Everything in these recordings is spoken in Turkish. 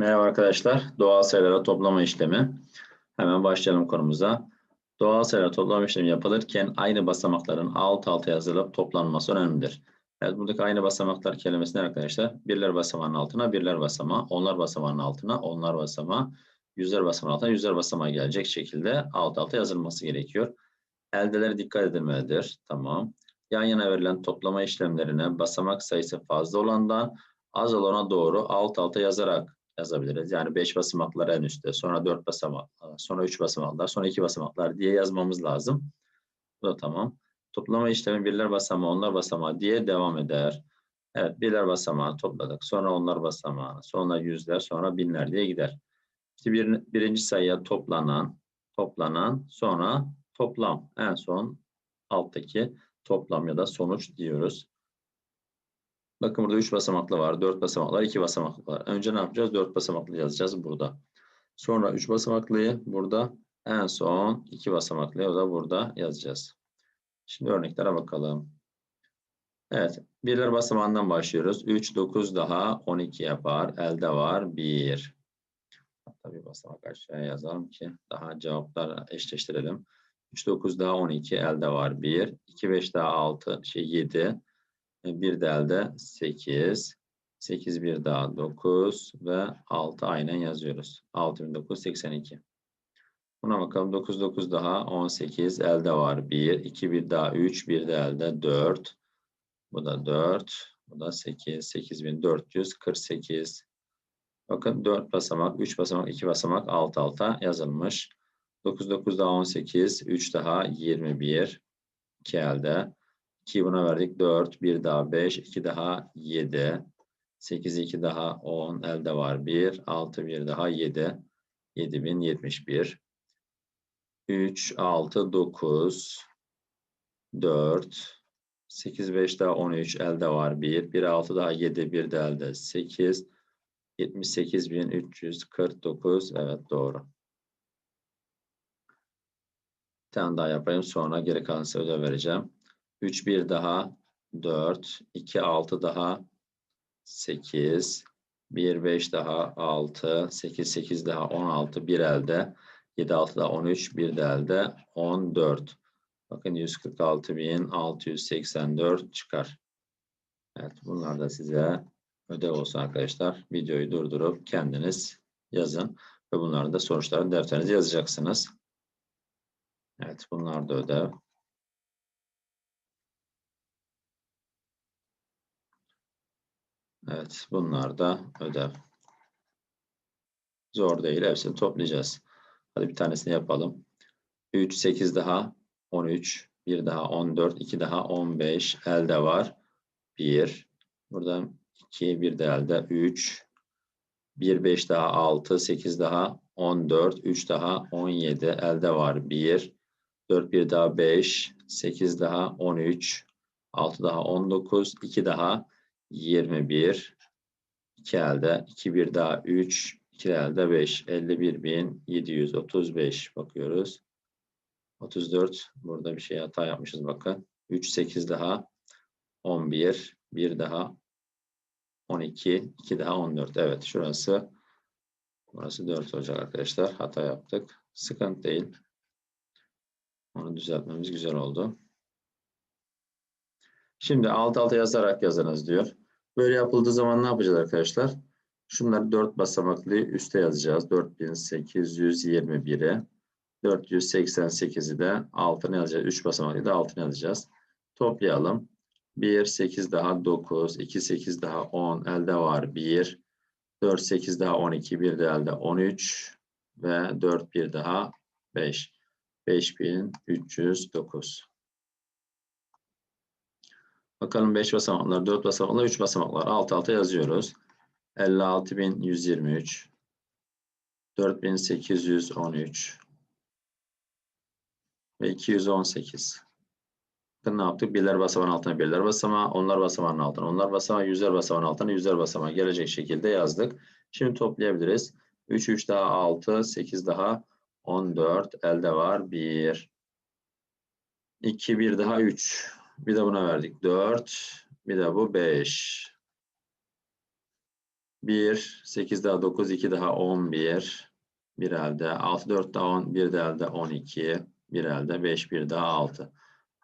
Merhaba arkadaşlar. Doğal sayılara toplama işlemi. Hemen başlayalım konumuza. Doğal sayılara toplama işlemi yapılırken aynı basamakların alt alta yazılıp toplanması önemlidir. Evet, buradaki aynı basamaklar kelimesi ne arkadaşlar? Birler basamağının altına birler basamağı, onlar basamağının altına onlar basamağı, yüzler basamağının altına yüzler basamağı gelecek şekilde alt alta yazılması gerekiyor. Eldelere dikkat edilmelidir. Tamam. Yan yana verilen toplama işlemlerine basamak sayısı fazla olandan az olana doğru alt alta yazarak yazabiliriz. Yani 5 basamaklar en üstte, sonra 4 basamaklar, sonra 3 basamaklar, sonra 2 basamaklar diye yazmamız lazım. Bu da tamam. Toplama işlemi birler basamağı, onlar basamağı diye devam eder. Evet, birler basamağı topladık. Sonra onlar basamağı, sonra yüzler, sonra binler diye gider. İşte bir, birinci sayıya toplanan, toplanan, sonra toplam. En son alttaki toplam ya da sonuç diyoruz. Bakın burada 3 basamaklı var, 4 basamaklı var, 2 basamaklı var. Önce ne yapacağız? 4 basamaklı yazacağız burada. Sonra 3 basamaklıyı burada. En son 2 basamaklı o da burada yazacağız. Şimdi örneklere bakalım. Evet. Birler basamağından başlıyoruz. 3, 9 daha 12 yapar. Elde var 1. Hatta bir basamak aşağıya yazalım ki daha cevaplar eşleştirelim. 3, 9 daha 12 elde var 1. 2, 5 daha 6 şey 7. Bir de elde 8. 8 bir daha 9 ve 6 aynen yazıyoruz. 6982. Buna bakalım. 9 9 daha 18 elde var 1. 2 bir daha 3. Bir de elde 4. Bu da 4. Bu da 8. 8448. Bakın 4 basamak, 3 basamak, 2 basamak alt alta yazılmış. 9 9 daha 18. 3 daha 21. 2 elde. 2 buna verdik. 4, 1 daha 5, 2 daha 7, 8, 2 daha 10, elde var 1, 6, 1 daha 7, 7071, 3, 6, 9, 4, 8, 5 daha 13, elde var 1, 1, 6 daha 7, 1 de elde 8, 78349, evet doğru. Bir tane daha yapayım sonra geri kalan size ödev vereceğim. 3 1 daha 4, 2 6 daha 8, 1 5 daha 6, 8 8 daha 16, 1 elde, 7 6 daha 13, 1 de elde 14. Bakın 146.684 çıkar. Evet bunlar da size ödev olsun arkadaşlar. Videoyu durdurup kendiniz yazın ve bunların da sonuçlarını defterinize yazacaksınız. Evet bunlar da ödev. Evet, bunlar da ödev. Zor değil, hepsini toplayacağız. Hadi bir tanesini yapalım. 3, 8 daha 13, 1 daha 14, 2 daha 15, elde var. 1, buradan 2, 1 de elde 3, 1, 5 daha 6, 8 daha 14, 3 daha 17, elde var 1, 4, 1 daha 5, 8 daha 13, 6 daha 19, 2 daha 21 2 elde 2 bir daha 3 2 elde 5 51.735 bakıyoruz. 34 burada bir şey hata yapmışız bakın. 3 8 daha 11 1 daha 12 2 daha 14 evet şurası burası 4 olacak arkadaşlar. Hata yaptık. Sıkıntı değil. Onu düzeltmemiz güzel oldu. Şimdi alt alta yazarak yazınız diyor. Böyle yapıldığı zaman ne yapacağız arkadaşlar? Şunları 4 basamaklı üste yazacağız. 4821'e 488'i de altına yazacağız. 3 basamaklı da altına yazacağız. Toplayalım. 1, 8 daha 9, 2, 8 daha 10, elde var 1, 4, 8 daha 12, 1 de elde 13 ve 4, 1 daha 5. 5309. Bakalım 5 basamaklar, 4 basamaklar, 3 basamaklar. Alt alta yazıyoruz. 56.123 4813 ve 218. Bakın ne yaptık? Birler basamağın altına birler basamağı, onlar basamağın altına, onlar basamağı, yüzler basamağın altına, yüzler basamağı gelecek şekilde yazdık. Şimdi toplayabiliriz. 3, 3 daha 6, 8 daha 14, elde var 1. 2, 1 daha 3. Bir de buna verdik 4. Bir de bu 5. 1, 8 daha 9, 2 daha 11. Bir elde. 6, 4 daha 10, bir de elde 12. Bir elde. 5, bir daha 6.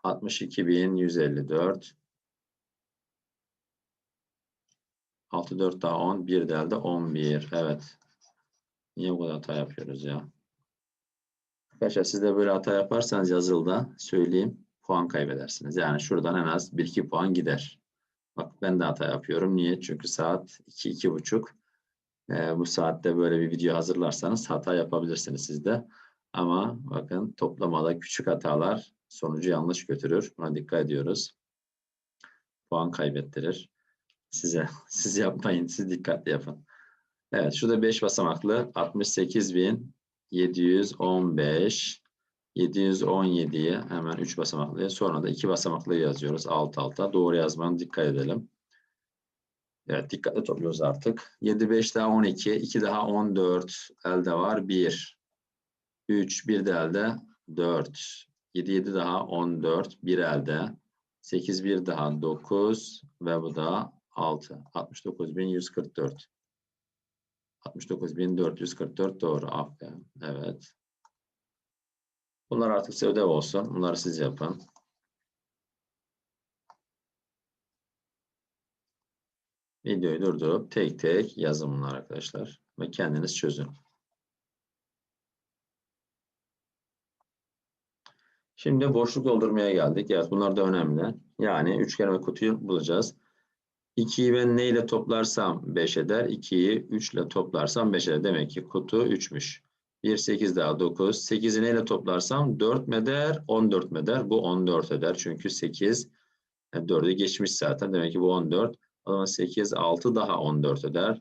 62.154. 6, 4 daha 10, bir de elde 11. Evet. Niye bu kadar hata yapıyoruz ya? Arkadaşlar siz de böyle hata yaparsanız yazılıda söyleyeyim puan kaybedersiniz. Yani şuradan en az 1-2 puan gider. Bak ben de hata yapıyorum. Niye? Çünkü saat 2-2.30. Ee, bu saatte böyle bir video hazırlarsanız hata yapabilirsiniz siz de. Ama bakın toplamada küçük hatalar sonucu yanlış götürür. Buna dikkat ediyoruz. Puan kaybettirir. Size. Siz yapmayın. Siz dikkatli yapın. Evet. Şurada 5 basamaklı 68.715 717'yi hemen 3 basamaklı sonra da 2 basamaklı yazıyoruz alt alta. Doğru yazmanı dikkat edelim. Evet dikkatli topluyoruz artık. 7, 5 daha 12, 2 daha 14 elde var 1. 3, 1 de elde 4. 7, 7 daha 14, 1 elde. 8, 1 daha 9 ve bu da 6. 69.144. 69.444 doğru. Aferin. Evet. Bunlar artık size ödev olsun. Bunları siz yapın. Videoyu durdurup tek tek yazın bunlar arkadaşlar. Ve kendiniz çözün. Şimdi boşluk doldurmaya geldik. Evet bunlar da önemli. Yani üçgen ve kutuyu bulacağız. 2'yi ben neyle toplarsam 5 eder. 2'yi 3 ile toplarsam 5 eder. Demek ki kutu 3'müş. 1, 8 daha 9. 8'i neyle toplarsam 4 mi eder? 14 mi eder? Bu 14 eder. Çünkü 8 4'ü geçmiş zaten. Demek ki bu 14. O zaman 8, 6 daha 14 eder.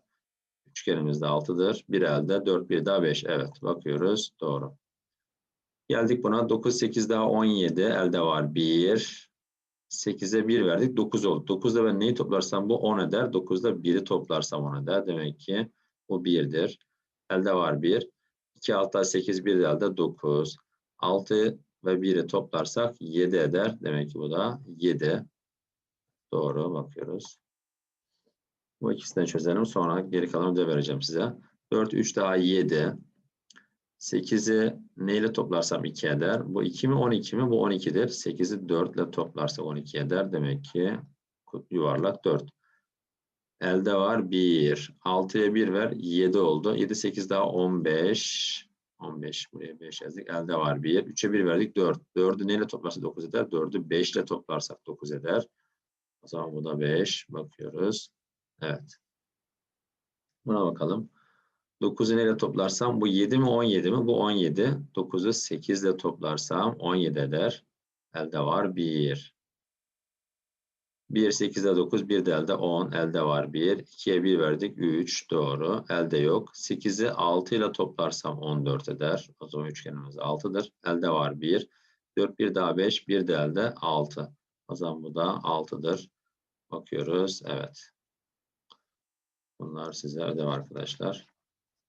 Üçgenimiz de 6'dır. Bir elde 4, 1 daha 5. Evet bakıyoruz. Doğru. Geldik buna. 9, 8 daha 17. Elde var 1. 8'e 1 verdik. 9 oldu. 9'da ben neyi toplarsam bu 10 eder. 9'da 1'i toplarsam 10 eder. Demek ki bu 1'dir. Elde var 1. 2, 6 daha 8, 1 de elde 9. 6 ve 1'i toplarsak 7 eder. Demek ki bu da 7. Doğru bakıyoruz. Bu ikisini çözelim. Sonra geri kalanı da vereceğim size. 4, 3 daha 7. 8'i neyle toplarsam 2 eder. Bu 2 mi 12 mi? Bu 12'dir. 8'i 4 ile toplarsak 12 eder. Demek ki yuvarlak 4. Elde var 1. 6'ya 1 ver. 7 oldu. 7, 8 daha 15. 15 buraya 5 yazdık. Elde var 1. 3'e 1 verdik 4. 4'ü neyle toplarsak 9 eder? 4'ü 5 ile toplarsak 9 eder. O zaman bu da 5. Bakıyoruz. Evet. Buna bakalım. 9'u neyle toplarsam bu 7 mi 17 mi? Bu 17. 9'u 8 ile toplarsam 17 eder. Elde var 1. 1, 8'de 9, 1 de elde 10. Elde var 1. 2'ye 1 verdik. 3. Doğru. Elde yok. 8'i 6 ile toplarsam 14 eder. O zaman üçgenimiz 6'dır. Elde var 1. 4, 1 daha 5. 1 de elde 6. O zaman bu da 6'dır. Bakıyoruz. Evet. Bunlar size ödev arkadaşlar.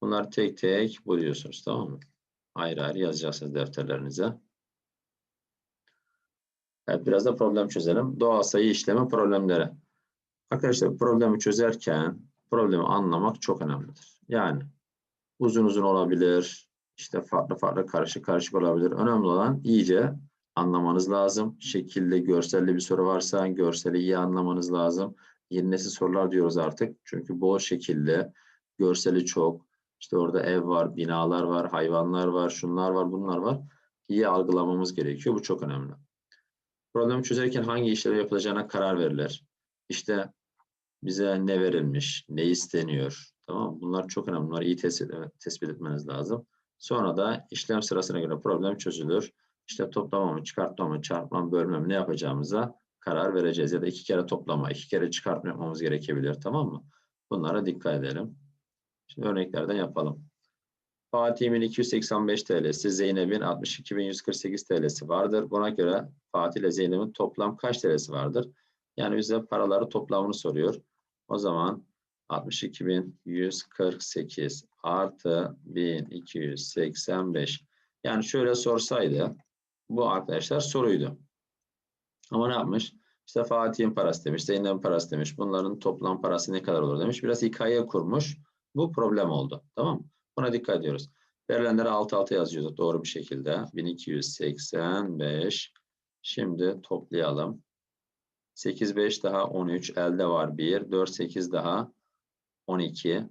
Bunlar tek tek buluyorsunuz tamam mı? Ayrı ayrı yazacaksınız defterlerinize. Evet biraz da problem çözelim. Doğal sayı işlemi problemleri. Arkadaşlar problemi çözerken problemi anlamak çok önemlidir. Yani uzun uzun olabilir. işte farklı farklı karışık karışık olabilir. Önemli olan iyice anlamanız lazım. Şekilli, görselli bir soru varsa görseli iyi anlamanız lazım. Yeni nesil sorular diyoruz artık. Çünkü bol şekilli, görseli çok. İşte orada ev var, binalar var, hayvanlar var, şunlar var, bunlar var. İyi algılamamız gerekiyor. Bu çok önemli. Problemi çözerken hangi işlem yapılacağına karar verilir. İşte bize ne verilmiş, ne isteniyor. Tamam Bunlar çok önemli. Bunları iyi tespit, tespit etmeniz lazım. Sonra da işlem sırasına göre problem çözülür. İşte toplama mı, çıkartma mı, çarpma mı, bölme mi ne yapacağımıza karar vereceğiz. Ya da iki kere toplama, iki kere çıkartma yapmamız gerekebilir. Tamam mı? Bunlara dikkat edelim. Şimdi örneklerden yapalım. Fatih'in 285 TL'si, Zeynep'in 62.148 TL'si vardır. Buna göre Fatih ile Zeynep'in toplam kaç TL'si vardır? Yani bize paraları toplamını soruyor. O zaman 62.148 artı 1285. Yani şöyle sorsaydı bu arkadaşlar soruydu. Ama ne yapmış? İşte Fatih'in parası demiş, Zeynep'in parası demiş. Bunların toplam parası ne kadar olur demiş. Biraz hikaye kurmuş. Bu problem oldu. Tamam mı? Buna dikkat ediyoruz. Verilenleri alt alta yazıyoruz doğru bir şekilde. 1285. Şimdi toplayalım. 8, 5 daha 13. Elde var 1. 4, 8 daha 12.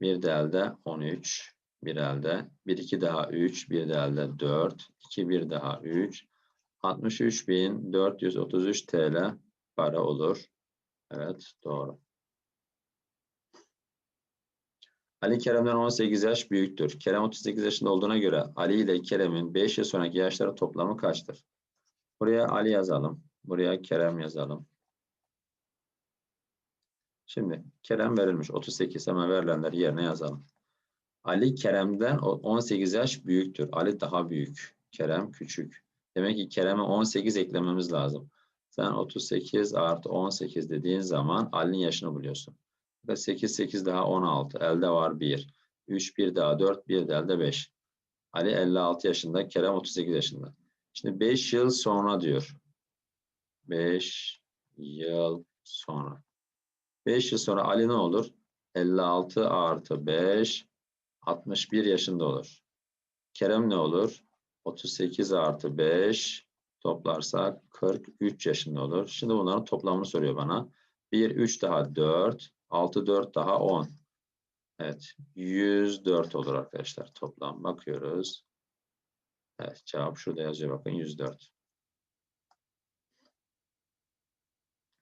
Bir de elde 13. Bir elde. 1, 2 daha 3. Bir de elde 4. 2, 1 daha 3. 63.433 TL para olur. Evet doğru. Ali Kerem'den 18 yaş büyüktür. Kerem 38 yaşında olduğuna göre Ali ile Kerem'in 5 yıl sonraki yaşları toplamı kaçtır? Buraya Ali yazalım. Buraya Kerem yazalım. Şimdi Kerem verilmiş 38 hemen verilenleri yerine yazalım. Ali Kerem'den 18 yaş büyüktür. Ali daha büyük. Kerem küçük. Demek ki Kerem'e 18 eklememiz lazım. Sen 38 artı 18 dediğin zaman Ali'nin yaşını buluyorsun. 8, 8 daha 16. Elde var 1. 3, 1 daha 4, 1 de elde 5. Ali 56 yaşında, Kerem 38 yaşında. Şimdi 5 yıl sonra diyor. 5 yıl sonra. 5 yıl sonra Ali ne olur? 56 artı 5, 61 yaşında olur. Kerem ne olur? 38 artı 5 toplarsak 43 yaşında olur. Şimdi bunların toplamını soruyor bana. 1, 3 daha 4, 6, 4 daha 10. Evet, 104 olur arkadaşlar toplam. Bakıyoruz. Evet, cevap şurada yazıyor bakın 104.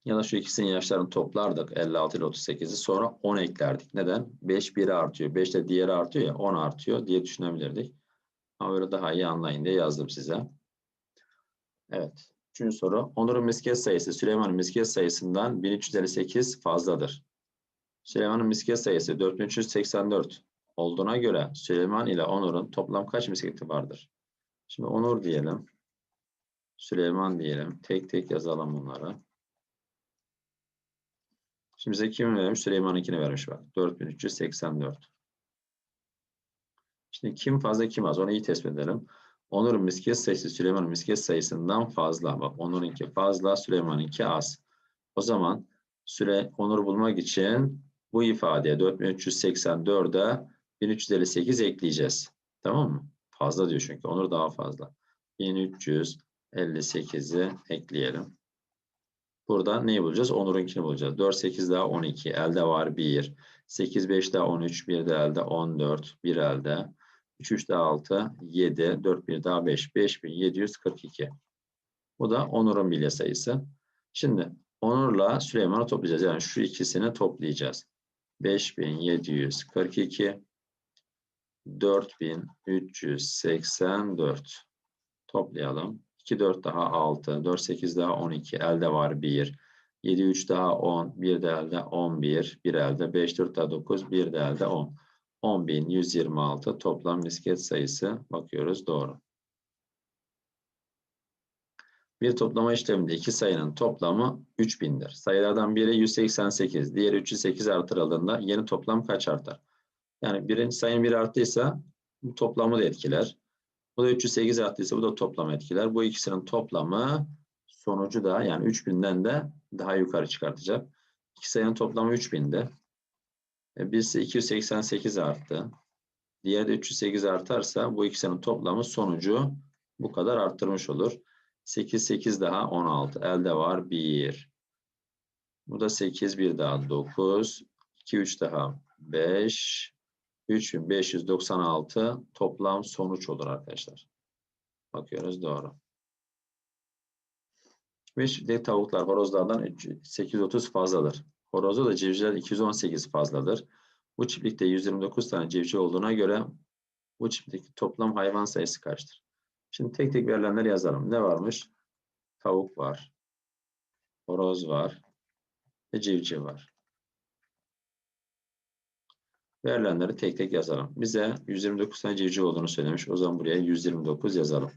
Ya da şu ikisinin yaşlarını toplardık 56 ile 38'i sonra 10 eklerdik. Neden? 5 biri artıyor. 5 de diğeri artıyor ya 10 artıyor diye düşünebilirdik. Ama böyle daha iyi anlayın diye yazdım size. Evet. Üçüncü soru. Onur'un misket sayısı Süleyman'ın misket sayısından 1358 fazladır. Süleyman'ın misket sayısı 4384 olduğuna göre Süleyman ile Onur'un toplam kaç misketi vardır? Şimdi Onur diyelim. Süleyman diyelim. Tek tek yazalım bunları. Şimdi bize kim vermiş? Süleyman'ınkini vermiş bak. 4384. Şimdi kim fazla kim az onu iyi tespit edelim. Onur'un misket sayısı Süleyman'ın misket sayısından fazla. Bak Onur'unki fazla, Süleyman'ınki az. O zaman süre Onur bulmak için bu ifadeye 4384'e 1358 ekleyeceğiz. Tamam mı? Fazla diyor çünkü. Onur daha fazla. 1358'i ekleyelim. Burada neyi bulacağız? Onur'unkini bulacağız. 4, 8 daha 12. Elde var 1. 8, 5 daha 13. 1 de elde 14. 1 elde. 3, 3 daha 6. 7. 4, 1 daha 5. 5742. Bu da Onur'un bilye sayısı. Şimdi Onur'la Süleyman'ı toplayacağız. Yani şu ikisini toplayacağız. 5742 4384 toplayalım. 2 4 daha 6, 4 8 daha 12, elde var 1. 7 3 daha 10, 1 de elde 11, 1 elde 5 4 daha 9, 1 de elde 10. 10.126 toplam misket sayısı bakıyoruz doğru. Bir toplama işleminde iki sayının toplamı 3000'dir. Sayılardan biri 188, diğeri 308 artırıldığında yeni toplam kaç artar? Yani birinci sayının biri arttıysa bu toplamı da etkiler. Bu da 308 arttıysa bu da toplam etkiler. Bu ikisinin toplamı sonucu da yani 3000'den de daha yukarı çıkartacak. İki sayının toplamı 3000'de. E, birisi 288 arttı. Diğeri de 308 artarsa bu ikisinin toplamı sonucu bu kadar arttırmış olur. 8, 8 daha 16. Elde var 1. Bu da 8, 1 daha 9. 2, 3 daha 5. 3596 toplam sonuç olur arkadaşlar. Bakıyoruz doğru. Ve şimdi tavuklar horozlardan 830 fazladır. Horozda da civcivler 218 fazladır. Bu çiftlikte 129 tane civciv olduğuna göre bu çiftlikteki toplam hayvan sayısı kaçtır? Şimdi tek tek verilenleri yazalım. Ne varmış? Tavuk var. Horoz var. Ve civciv var. Verilenleri tek tek yazalım. Bize 129 tane civciv olduğunu söylemiş. O zaman buraya 129 yazalım.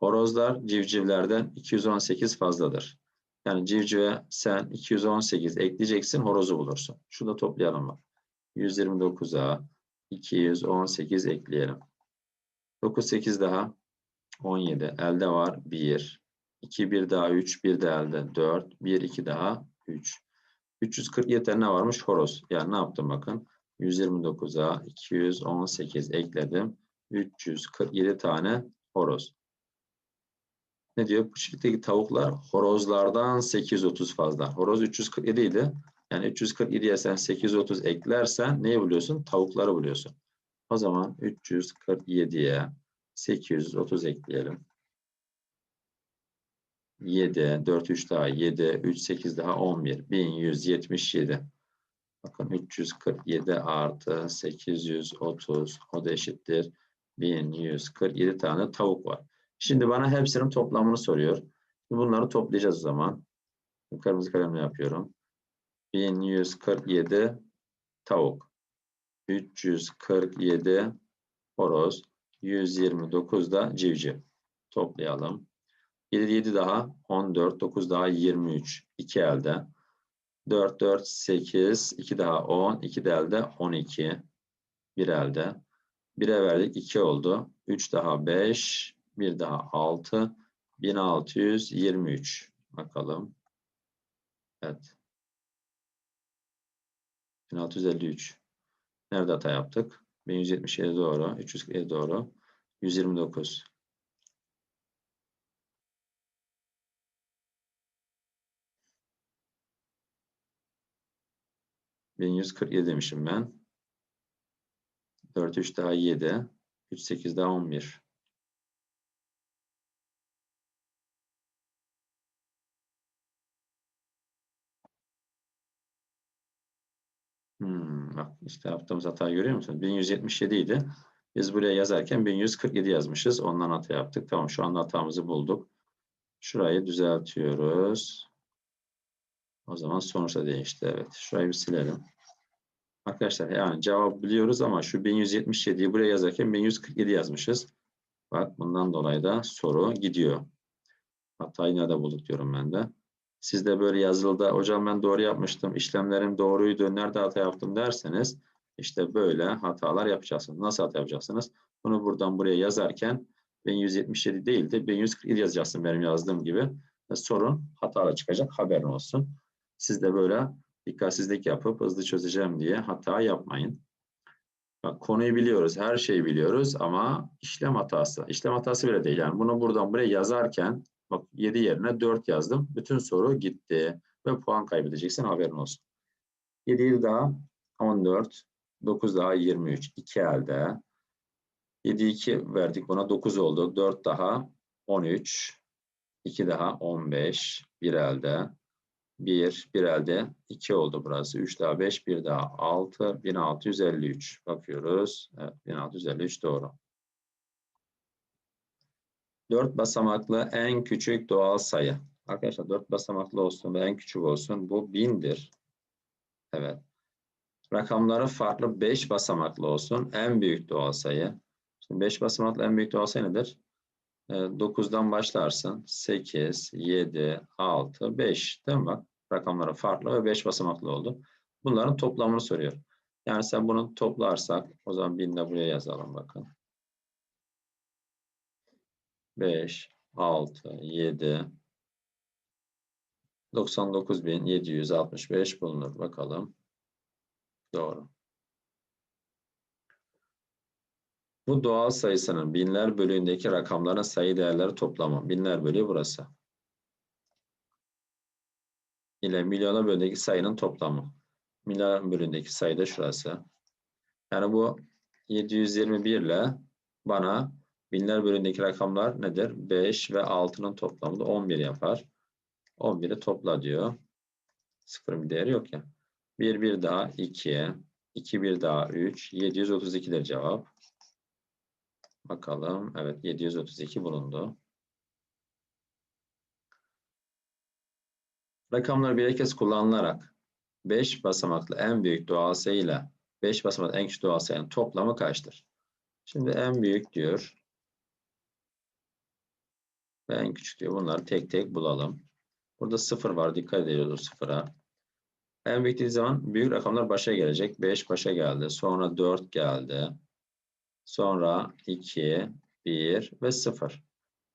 Horozlar civcivlerden 218 fazladır. Yani civcive sen 218 ekleyeceksin, horozu bulursun. Şunu toplayalım bak. 129'a 218 ekleyelim. 9, 8 daha 17. Elde var 1, 2, 1 daha 3, 1 de elde 4, 1, 2 daha 3. 347 tane ne varmış? Horoz. Yani ne yaptım bakın. 129'a 218 ekledim. 347 tane horoz. Ne diyor? Bu çiftlikteki tavuklar horozlardan 830 fazla. Horoz 347 idi. Yani 347'ye sen 830 eklersen neyi buluyorsun? Tavukları buluyorsun. O zaman 347'ye 830 ekleyelim. 7, 4, 3 daha 7, 3, 8 daha 11, 1177. Bakın 347 artı 830 o da eşittir. 1147 tane tavuk var. Şimdi bana hepsinin toplamını soruyor. Bunları toplayacağız o zaman. Kırmızı kalemle yapıyorum. 1147 tavuk. 347 horoz. 129 da civciv. Toplayalım. 7, 7 daha 14, 9 daha 23. 2 elde. 4, 4, 8, 2 daha 10, 2 de elde 12. 1 elde. 1'e verdik 2 oldu. 3 daha 5, 1 daha 6, 1623. Bakalım. Evet. 1653. Nerede hata yaptık? 1177 doğru, 347 doğru, 129. Bin yüz kırk yedi demişim ben. Dört üç daha yedi. Üç sekiz daha on bir. Bak işte yaptığımız hatayı görüyor musun? 1177 idi. Biz buraya yazarken 1147 yazmışız. Ondan hata yaptık. Tamam şu anda hatamızı bulduk. Şurayı düzeltiyoruz. O zaman sonuçta değişti. Evet. Şurayı bir silelim. Arkadaşlar yani cevap biliyoruz ama şu 1177'yi buraya yazarken 1147 yazmışız. Bak bundan dolayı da soru gidiyor. Hatayı nerede bulduk diyorum ben de. Siz de böyle yazılıda hocam ben doğru yapmıştım, işlemlerim doğruydu, nerede hata yaptım derseniz işte böyle hatalar yapacaksınız. Nasıl hata yapacaksınız? Bunu buradan buraya yazarken 1177 değil de 1147 yazacaksın benim yazdığım gibi. Ve sorun hatalı çıkacak haberin olsun. Siz de böyle dikkatsizlik yapıp hızlı çözeceğim diye hata yapmayın. Bak, konuyu biliyoruz, her şeyi biliyoruz ama işlem hatası. İşlem hatası bile değil. Yani bunu buradan buraya yazarken Bak 7 yerine 4 yazdım. Bütün soru gitti. Ve puan kaybedeceksin haberin olsun. 7 daha 14. 9 daha 23. 2 elde. 7 2 verdik buna 9 oldu. 4 daha 13. 2 daha 15. 1 elde. 1, 1 elde 2 oldu burası. 3 daha 5, 1 daha 6, 1653. Bakıyoruz. Evet, 1653 doğru. 4 basamaklı en küçük doğal sayı. Arkadaşlar 4 basamaklı olsun ve en küçük olsun. Bu 1000'dir. Evet. Rakamları farklı 5 basamaklı olsun. En büyük doğal sayı. Şimdi 5 basamaklı en büyük doğal sayı nedir? 9'dan ee, başlarsın. 8, 7, 6, 5. Değil mi bak? Rakamları farklı ve 5 basamaklı oldu. Bunların toplamını soruyor. Yani sen bunu toplarsak o zaman 1000 de buraya yazalım bakın. 5, 6, 7, 99.765 bulunur. Bakalım. Doğru. Bu doğal sayısının binler bölüğündeki rakamların sayı değerleri toplamı. Binler bölüğü burası. İle milyona bölündeki sayının toplamı. Milyon bölüğündeki sayı da şurası. Yani bu 721 ile bana Binler bölümündeki rakamlar nedir? 5 ve 6'nın toplamı da 11 yapar. 11'i topla diyor. Sıfırın bir değeri yok ya. 1 1 daha 2, 2 1 daha 3, 732'dir cevap. Bakalım. Evet 732 bulundu. Rakamları bir kez kullanılarak 5 basamaklı en büyük doğal sayı ile 5 basamaklı en küçük doğal sayının toplamı kaçtır? Şimdi en büyük diyor ve en küçük diyor. Bunları tek tek bulalım. Burada sıfır var. Dikkat ediyoruz sıfıra. En büyük dediği zaman büyük rakamlar başa gelecek. 5 başa geldi. Sonra 4 geldi. Sonra 2, 1 ve 0.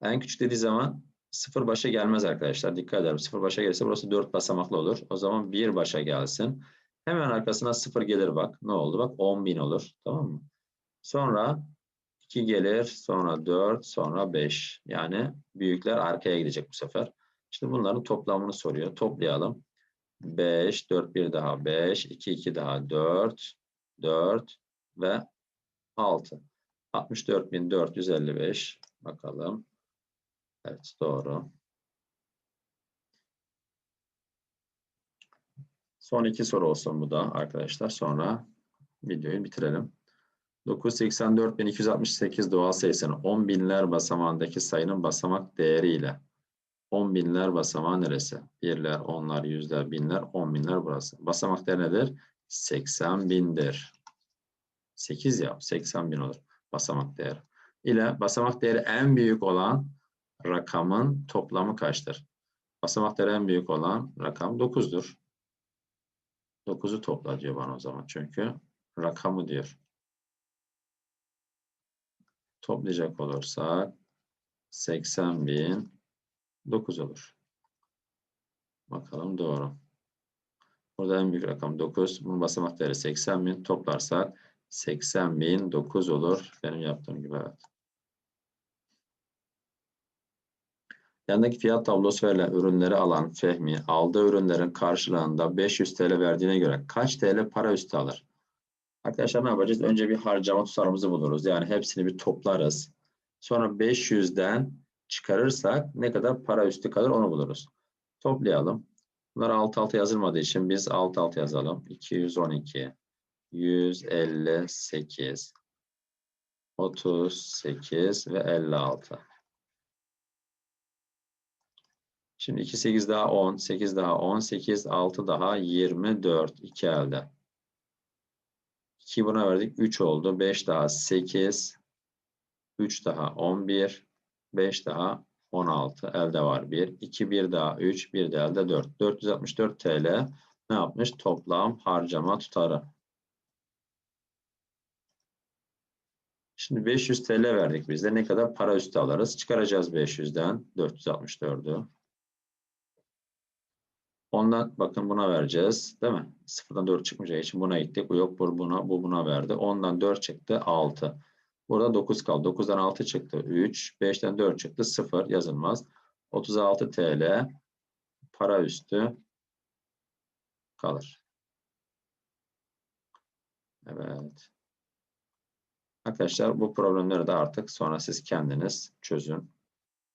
En küçük dediği zaman sıfır başa gelmez arkadaşlar. Dikkat edelim. Sıfır başa gelirse burası dört basamaklı olur. O zaman bir başa gelsin. Hemen arkasına sıfır gelir bak. Ne oldu? Bak 10.000 olur. Tamam mı? Sonra 2 gelir. Sonra 4. Sonra 5. Yani büyükler arkaya gidecek bu sefer. Şimdi bunların toplamını soruyor. Toplayalım. 5, 4, 1 daha 5, 2, 2 daha 4, 4 ve 6. 64.455. Bakalım. Evet doğru. Son iki soru olsun bu da arkadaşlar. Sonra videoyu bitirelim. 984.268 doğal sayısının 10 binler basamağındaki sayının basamak değeriyle 10 binler basamağı neresi? Birler, onlar, yüzler, binler, 10 binler burası. Basamak değeri nedir? 80 bindir. 8 yap, 80 bin olur basamak değeri. İle basamak değeri en büyük olan rakamın toplamı kaçtır? Basamak değeri en büyük olan rakam 9'dur. 9'u topla diyor bana o zaman. Çünkü rakamı diyor. Toplayacak olursak 80 bin 9 olur. Bakalım doğru. Burada en büyük rakam 9. Bunun basamak değeri 80 bin. Toplarsak 80 bin 9 olur. Benim yaptığım gibi evet. Yandaki fiyat tablosu verilen ürünleri alan Fehmi aldığı ürünlerin karşılığında 500 TL verdiğine göre kaç TL para üstü alır? Arkadaşlar ne yapacağız? Önce bir harcama tutarımızı buluruz. Yani hepsini bir toplarız. Sonra 500'den çıkarırsak ne kadar para üstü kalır onu buluruz. Toplayalım. Bunlar alt alta yazılmadığı için biz alt alta yazalım. 212, 158, 38 ve 56. Şimdi 2, 8 daha 10, 8 daha 18, 6 daha 24. 2 elde. 2 buna verdik. 3 oldu. 5 daha 8, 3 daha 11, 5 daha 16. Elde var 1. 2, 1 daha 3, 1 de elde 4. 464 TL ne yapmış? Toplam harcama tutarı. Şimdi 500 TL verdik biz de. Ne kadar para üstü alırız? Çıkaracağız 500'den 464'ü. Ondan bakın buna vereceğiz. Değil mi? Sıfırdan 4 çıkmayacağı için buna gittik. Bu yok bu buna, bu buna verdi. Ondan 4 çıktı 6. Burada 9 kaldı. 9'dan 6 çıktı 3. 5'ten 4 çıktı 0 yazılmaz. 36 TL para üstü kalır. Evet. Arkadaşlar bu problemleri de artık sonra siz kendiniz çözün.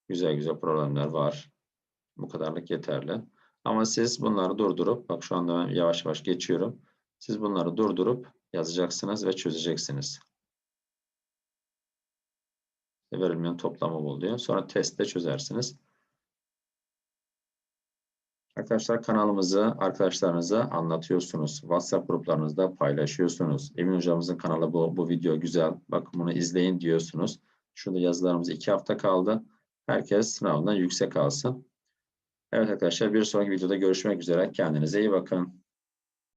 Güzel güzel problemler var. Bu kadarlık yeterli. Ama siz bunları durdurup, bak şu anda ben yavaş yavaş geçiyorum. Siz bunları durdurup yazacaksınız ve çözeceksiniz. Verilmeyen toplamı bul diyor. Sonra testte çözersiniz. Arkadaşlar kanalımızı arkadaşlarınıza anlatıyorsunuz. WhatsApp gruplarınızda paylaşıyorsunuz. Emin hocamızın kanalı bu, bu video güzel. Bakın bunu izleyin diyorsunuz. Şurada yazılarımız iki hafta kaldı. Herkes sınavından yüksek alsın. Evet arkadaşlar bir sonraki videoda görüşmek üzere. Kendinize iyi bakın.